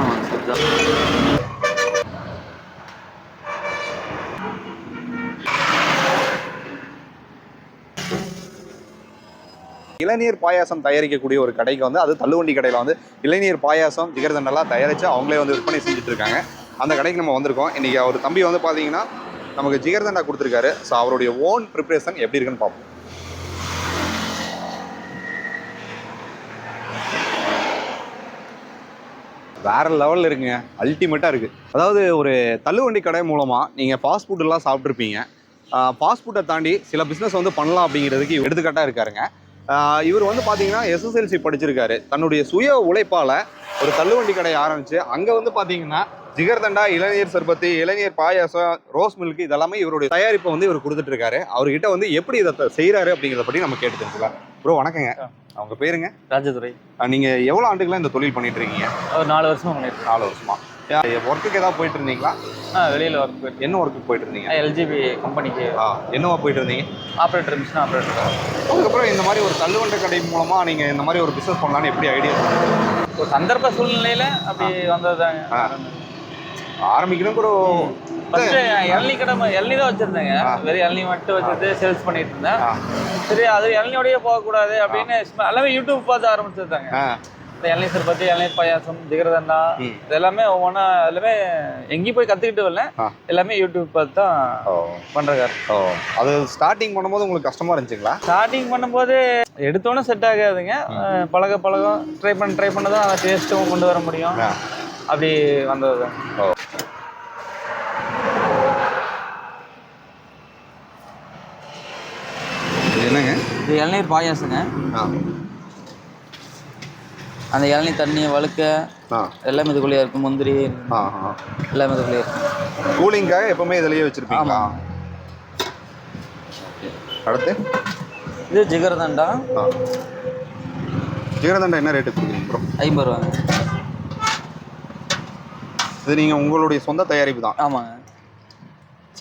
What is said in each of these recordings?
ஆமாங்க இளநீர் பாயாசம் தயாரிக்கக்கூடிய ஒரு கடைக்கு வந்து அது தள்ளுவண்டி கடையில் வந்து இளநீர் பாயாசம் ஜிகர்தண்டெல்லாம் தயாரித்து அவங்களே வந்து விற்பனை செஞ்சுட்டு இருக்காங்க அந்த கடைக்கு நம்ம வந்திருக்கோம். இன்றைக்கி அவர் தம்பி வந்து பார்த்தீங்கன்னா நமக்கு ஜிகர்தண்டா கொடுத்துருக்காரு. ஸோ அவருடைய ஓன் ப்ரிப்ரேஷன் எப்படி இருக்குன்னு பார்ப்போம் வேற லெவலில் இருக்குங்க. அல்டிமேட்டாக இருக்குது அதாவது ஒரு தள்ளுவண்டி கடை மூலமாக நீங்கள் ஃபாஸ்ட் ஃபுட்டெல்லாம் சாப்பிட்ருப்பீங்க ஃபாஸ்ட் ஃபுட்டை தாண்டி சில பிஸ்னஸ் வந்து பண்ணலாம் அப்படிங்கிறதுக்கு எடுத்துக்காட்டாக இருக்காருங்க. இவர் வந்து பார்த்தீங்கன்னா எஸ்எஸ்எல்சி படிச்சிருக்காரு. தன்னுடைய சுய உழைப்பால் ஒரு தள்ளுவண்டி கடையை ஆரம்பித்து அங்கே வந்து பார்த்தீங்கன்னா ஜிகர்தண்டா இளநீர் சர்பத்து இளநீர் பாயாசம் ரோஸ் மில்க் இதெல்லாமே இவருடைய தயாரிப்பை வந்து இவர் கொடுத்துட்டு இருக்காரு அவர்கிட்ட வந்து எப்படி இதை செய்றாரு அப்படிங்கிறத பற்றி நம்ம கேட்டு தெரிஞ்சுக்கலாம். ப்ரோ வணக்கங்க. அவங்க பேருங்க? ராஜதுரை. நீங்க எவ்வளவு ஆண்டுகளா இந்த தொழில் பண்ணிட்டு இருக்கீங்க ஒரு நாலு வருஷமா பண்ணிட்டு நாலு வருஷமா. ஒர்க்குக்கு ஏதாவது போயிட்டு இருந்தீங்களா ஆ வெளியில் ஒர்க் போயிட்டு என்ன ஒர்க்குக்கு போயிட்டு இருந்தீங்க எல்ஜிபி கம்பெனிக்கு ஆ என்னவா போயிட்டு இருந்தீங்க ஆப்ரேட்டர் மிஷின் ஆப்ரேட்டர் அதுக்கப்புறம் இந்த மாதிரி ஒரு தள்ளுவண்ட கடை மூலமா நீங்க இந்த மாதிரி ஒரு பிசினஸ் பண்ணலாம்னு எப்படி ஐடியா ஒரு சந்தர்ப்ப சூழ்நிலையில அப்படி வந்ததுதாங்க. ஆ. ஆரம்பிக்கணும் கூட ஃபர்ஸ்ட் இளநீ கடை இளநீ தான் வச்சிருந்தேங்க. வெறும் இளநீ மட்டும் வச்சுட்டு சேல்ஸ் பண்ணிட்டு இருந்தேன். சரி அது இளநியோடய போகக்கூடாது அப்படின்னு எல்லாமே யூடியூப் பார்த்து ஆரம்பிச்சிருந்தாங்க. இந்த இளநீ சர்பத்தி இளநீ பாயாசம் ஜிகரதண்டா ம். இது எல்லாமே ஒவ்வொன்றா எல்லாமே எங்கேயும் போய் கற்றுக்கிட்டு வரல. எல்லாமே யூடியூப் பார்த்து தான் பண்ணுறாரு ஓ. அது ஸ்டார்டிங் பண்ணும்போது உங்களுக்கு கஷ்டமா இருந்துச்சுங்களா? ஸ்டார்டிங் பண்ணும்போது எடுத்தோன்னே செட் ஆகாதுங்க. பழக பழகம் ட்ரை பண்ண ட்ரை பண்ண தான் டேஸ்ட்டும் கொண்டு வர முடியும். அப்படி வந்தது ஓ இது என்னங்க இது இளநீர் பாயாசங்க. அந்த இளநீர் தண்ணி வழுக்க எல்லாமே இதுக்குள்ளேயே இருக்கும். முந்திரி எல்லாமே இதுக்குள்ளேயே இருக்கும். கூலிங்காக எப்பவுமே இதுலயே வச்சிருப்பீங்களா? ஆமாம் அடுத்து? இது ஜிகர்தண்டா. ஆ. ஜீரதண்டா என்ன ரேட்டு கொடுக்குறீங்க ப்ரோ ஐம்பது ரூபாங்க. இது நீங்கள் உங்களுடைய சொந்த தயாரிப்பு தான். ஆமாங்க.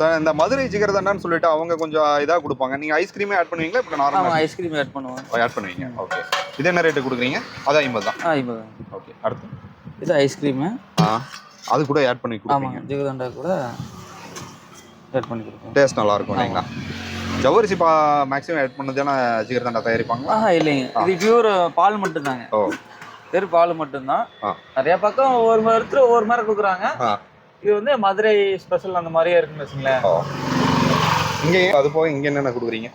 சார் இந்த மதுரை ஜிகர்தண்டான்னு சொல்லிட்டு அவங்க கொஞ்சம் இதாக கொடுப்பாங்க. நீங்கள் ஐஸ்கிரீமே ஆட் பண்ணுவீங்களா இப்போ நார்மல் ஐஸ்கிரீம் ஆட் பண்ணுவோம் ஆட் பண்ணுவீங்க. ஓகே இது என்ன ரேட்டு கொடுக்குறீங்க? அது ஐம்பது தான். ஆ ஐம்பது ஓகே அடுத்து? இது ஐஸ்கிரீமு ஆ அது கூட ஆட் பண்ணி கொடுப்பீங்க. ஜிகர்தண்டா கூட ஆட் பண்ணி கொடுப்போம் டேஸ்ட் நல்லா இருக்கும் இல்லைங்களா ஜவ்வரிசி பா மேக்ஸிமம் ஆட் பண்ணது தானே ஜிகர்தண்டா தயாரிப்பாங்களா? ஆஹா இல்லைங்க. இது பியூர் பால் மட்டும்தாங்க. ஓ. வெறும் பால் மட்டும்தான். ஆ. நிறைய பக்கம் ஒவ்வொரு மரத்துல ஒவ்வொரு மாதிரி கொடுக்குறாங்க. ஆ. இது வந்து மதுரை ஸ்பெஷல் அந்த மாதிரியே இருக்குன்னு வச்சுங்களேன். இங்கே அது போக இங்கே என்னென்ன கொடுக்குறீங்க?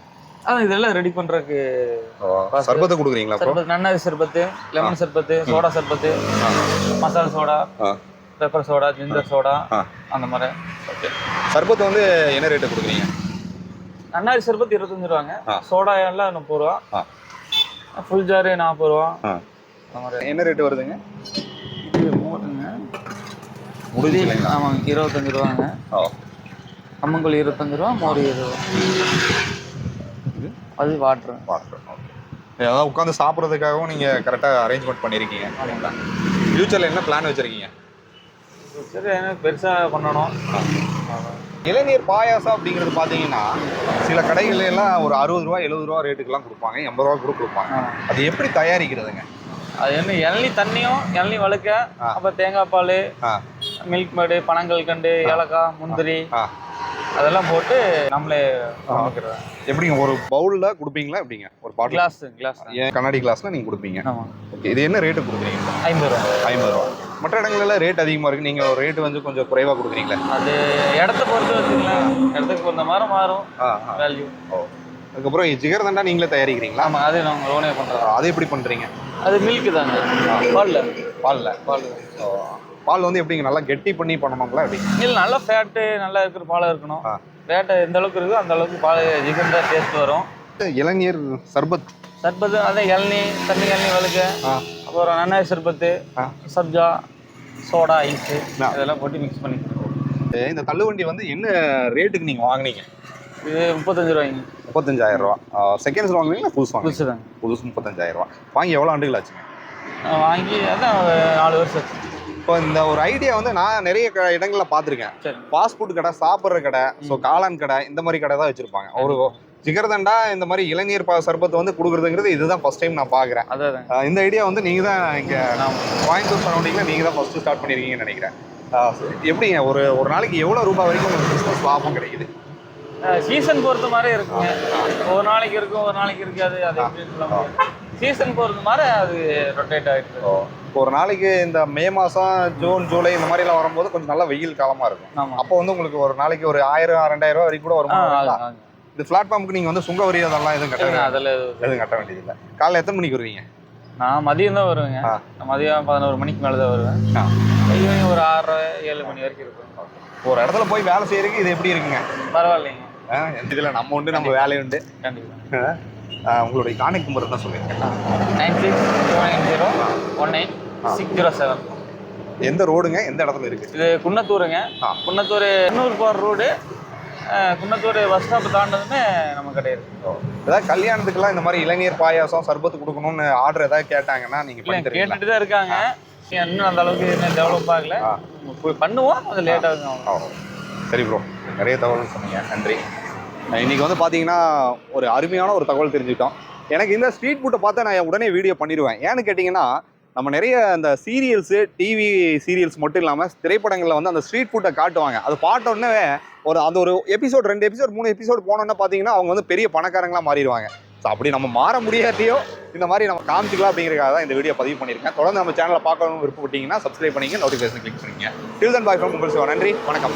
அதான் இதெல்லாம் ரெடி பண்றதுக்கு ஓ சர்பத்தை கொடுக்குறீங்களா சர்பத் நன்னாரி சர்பத்து லெமன் சர்பத்து சோடா சர்பத்து மசாலா சோடா ஆ. பெப்பர் சோடா ஜிஞ்சர் சோடா ஆ. அந்த மாதிரி. ஓகே. சர்பத்து வந்து என்ன ரேட்டு கொடுக்குறீங்க? நன்னாரி சர்பத் இருபத்தஞ்சு ரூபாங்க. ஆ. சோடா எல்லாம் முப்பது ரூபா. ஆ. ஃபுல் ஜாரு நாற்பது ரூபா. ஆ. என்ன ரேட்டு வருதுங்க? முடிஞ்சு இல்லைங்களா? ஆமாங்க இருபத்தஞ்சு ரூபாங்க. ஓ. கம்மங்கூழ் இருபத்தஞ்சு ரூபா மோர் இருபது ரூபா. அது வாட்ரு. பார்க்குறோம் ஓகே. அதாவது உட்காந்து சாப்பிட்றதுக்காகவும் நீங்கள் கரெக்டாக அரேஞ்ச்மெண்ட் பண்ணியிருக்கீங்க ஆமாங்க ஃப்யூச்சரில் என்ன பிளான் வச்சுருக்கீங்க? சரி பெருசாக பண்ணணும். இளநீர் பாயாசம் அப்படிங்கிறது பார்த்தீங்கன்னா சில கடைகள்ல எல்லாம் ஒரு அறுபது ரூபா எழுபது ரூபா ரேட்டுக்கெல்லாம் கொடுப்பாங்க எண்பது ரூபா கூட கொடுப்பாங்க. அது எப்படி தயாரிக்கிறதுங்க? அது என்ன இளநீ தண்ணியும் இளநீ வழுக்க. அப்புறம் தேங்காய் பால் மில்க் மேடு பனங்கல் கண்டு ஏலக்காய் முந்திரி அதெல்லாம் போட்டு நம்மளே சமைக்கிறது எப்படிங்க ஒரு பவுலில் கொடுப்பீங்களா எப்படிங்க? ஒரு பாட்டில் கிளாஸ் கிளாஸ் ஏன் கண்ணாடி கிளாஸில் நீங்கள் கொடுப்பீங்க? ஓகே இது என்ன ரேட்டு கொடுக்குறீங்க? ஐம்பது ரூபா. ஐம்பது ரூபா. மற்ற இடங்கள்ல ரேட் அதிகமாக இருக்குது நீங்கள் ஒரு ரேட்டு வந்து கொஞ்சம் குறைவாக கொடுக்குறீங்களே? அது இடத்த பொறுத்து வச்சுக்கலாம். இடத்துக்கு பொறுத்த மாதிரி மாறும். வேல்யூ ஓ. அதுக்கப்புறம் ஜிகர்தண்டா நீங்களே தயாரிக்கிறீங்களா? ஆமாம் அது நாங்கள் லோனே பண்ணுறோம் அது எப்படி பண்ணுறீங்க அது மில்க் தாங்க. பாலில். பாலில். பால் பால் வந்து எப்படிங்க? நல்லா கெட்டி பண்ணி பண்ணணுங்களா எப்படி இல்லை நல்ல ஃபேட்டு நல்லா இருக்கிற பால் இருக்கணும். ஃபேட்டு எந்த அளவுக்கு இருக்கோ அந்த அளவுக்கு பால் ஜிகன் தான் டேஸ்ட் வரும். இளநீர் சர்பத். சர்பத்து அதே இளநீ தண்ணி இளநீ வழுக்க அப்புறம் நன்னாரி சர்பத்து. சப்ஜா சோடா ஐஸு. இதெல்லாம் போட்டு மிக்ஸ் பண்ணி இந்த தள்ளுவண்டி வந்து என்ன ரேட்டுக்கு நீங்கள் வாங்குனீங்க? இது முப்பத்தஞ்சு ரூபாய்ங்க. முப்பத்தஞ்சாயிரம் ரூபா. செகண்ட்ஸ் வாங்குனீங்களா புதுசு வாங்க புதுசு தாங்க புதுசு முப்பத்தஞ்சாயிரம் ரூபா. வாங்கி எவ்வளோ ஆண்டுகள் ஆச்சுங்க வாங்கி அதான் நாலு வருஷம் ஆச்சு. இப்போ இந்த ஒரு ஐடியா வந்து நான் நிறைய இடங்களில் பார்த்துருக்கேன். ஃபாஸ்ட் ஃபுட் கடை சாப்பிட்ற கடை ஸோ காளான் கடை இந்த மாதிரி கடை தான் வச்சுருப்பாங்க. ஒரு ஜிகர்தண்டா இந்த மாதிரி இளநீர் ப- சர்பத் வந்து கொடுக்குறதுங்கிறது இதுதான் ஃபர்ஸ்ட் டைம் நான் பார்க்குறேன். இந்த ஐடியா வந்து நீங்கள் தான் இங்கே ஆமாம் கோயம்புத்தூர் சரௌண்டிங்கில் நீங்கள் தான் ஃபஸ்ட்டு ஸ்டார்ட் பண்ணியிருக்கீங்கன்னு நினைக்கிறேன். எப்படிங்க? ஒரு ஒரு நாளைக்கு எவ்வளோ ரூபாய் வரைக்கும் உங்களுக்கு பிஸ்னஸ் லாபம் கிடைக்குது? சீசன் பொறுத்த மாதிரி இருக்குங்க. ஒரு நாளைக்கு இருக்கும் ஒரு நாளைக்கு இருக்காது. அது சீசன் பொறுத்த மாதிரி அது ரொட்டேட் ஆகிட்டு ஒரு நாளைக்கு இந்த மே மாதம் ஜூன் ஜூலை இந்த மாதிரிலாம் வரும்போது கொஞ்சம் நல்ல வெயில் காலமாக இருக்கும். அப்போ வந்து உங்களுக்கு ஒரு நாளைக்கு ஒரு ஆயிரம் ரெண்டாயிரம் ரூபாய் வரைக்கும் கூட வருமா. இந்த பிளாட்ஃபார்முக்கு நீங்கள் வந்து சுங்க வரி அதெல்லாம் எதுவும் கட்ட அதில் எதுவும் கட்ட வேண்டியதில்லை. காலைல எத்தனை மணிக்கு வருவீங்க? நான் மதியம் தான் வருவேங்க. நான் மதியம் பதினோரு மணிக்கு மேலே தான் வருவேன். ஈவினிங் ஒரு ஆறரை ஏழு மணி வரைக்கும் இருக்கும். ஒரு இடத்துல போய் வேலை செய்யறதுக்கு இது எப்படி இருக்குங்க? பரவாயில்லைங்க. ஆ, எந்த இதில் நம்ம உண்டு நம்ம வேலை உண்டு கண்டிப்பாக உங்களுடைய கான்டாக்ட் நம்பர் தான் சொல்லுங்க nine six two nine zero one nine six zero seven. எந்த ரோடுங்க? எந்த இடத்துல இருக்கு? இது குன்னத்தூருங்க. குன்னத்தூர் எண்ணூர் போகிற ரோடு. குன்னத்தூர் பஸ் ஸ்டாப் தாண்டதுமே நம்ம கடை இருக்கு. ஏதாவது கல்யாணத்துக்குலாம் இந்த மாதிரி இளநீர் பாயாசம் சர்பத்து கொடுக்கணும்னு ஆர்டர் ஏதாவது கேட்டாங்கன்னா நீங்க இல்லை பண்ணி தருவீங்களா? கேட்டுட்டு தான் இருக்காங்க இன்னும் அந்த அளவுக்கு இன்னும் டெவலப் ஆகல. போய் பண்ணுவோம் அது லேட் ஆகும் ஆ. சரி ப்ரோ நிறைய தகவல் சொன்னீங்க. நன்றி. இன்னைக்கு வந்து பார்த்தீங்கன்னா ஒரு அருமையான ஒரு தகவல் தெரிஞ்சுக்கிட்டோம். எனக்கு இந்த ஸ்ட்ரீட் ஃபுட்டை பார்த்தா நான் உடனே வீடியோ பண்ணிடுவேன். ஏன்னு கேட்டிங்கன்னா நம்ம நிறைய அந்த சீரியல்ஸு டிவி சீரியல்ஸ் மட்டும் இல்லாமல் திரைப்படங்களில் வந்து அந்த ஸ்ட்ரீட் ஃபுட்டை காட்டுவாங்க. அது பார்த்த ஒரு அந்த ஒரு எபிசோட் ரெண்டு எபிசோட் மூணு எபிசோட் போனோன்னே பார்த்தீங்கன்னா அவங்க வந்து பெரிய பணக்காரங்களாக மாறிடுவாங்க. ஸோ அப்படி நம்ம மாற முடியாட்டியோ இந்த மாதிரி நம்ம காமிச்சிக்கலாம் அப்படிங்கிறதுக்காக தான் இந்த வீடியோ பதிவு பண்ணியிருக்கேன். தொடர்ந்து நம்ம சேனலை பார்க்கணும்னு விருப்பப்பட்டீங்கன்னா சப்ஸ்கிரைப் பண்ணிங்க நோட்டிஃபிகேஷன் கிளிக் பண்ணிங்க டில் தன் பாய் ஃப்ரம் உங்கள் நன்றி வணக்கம்.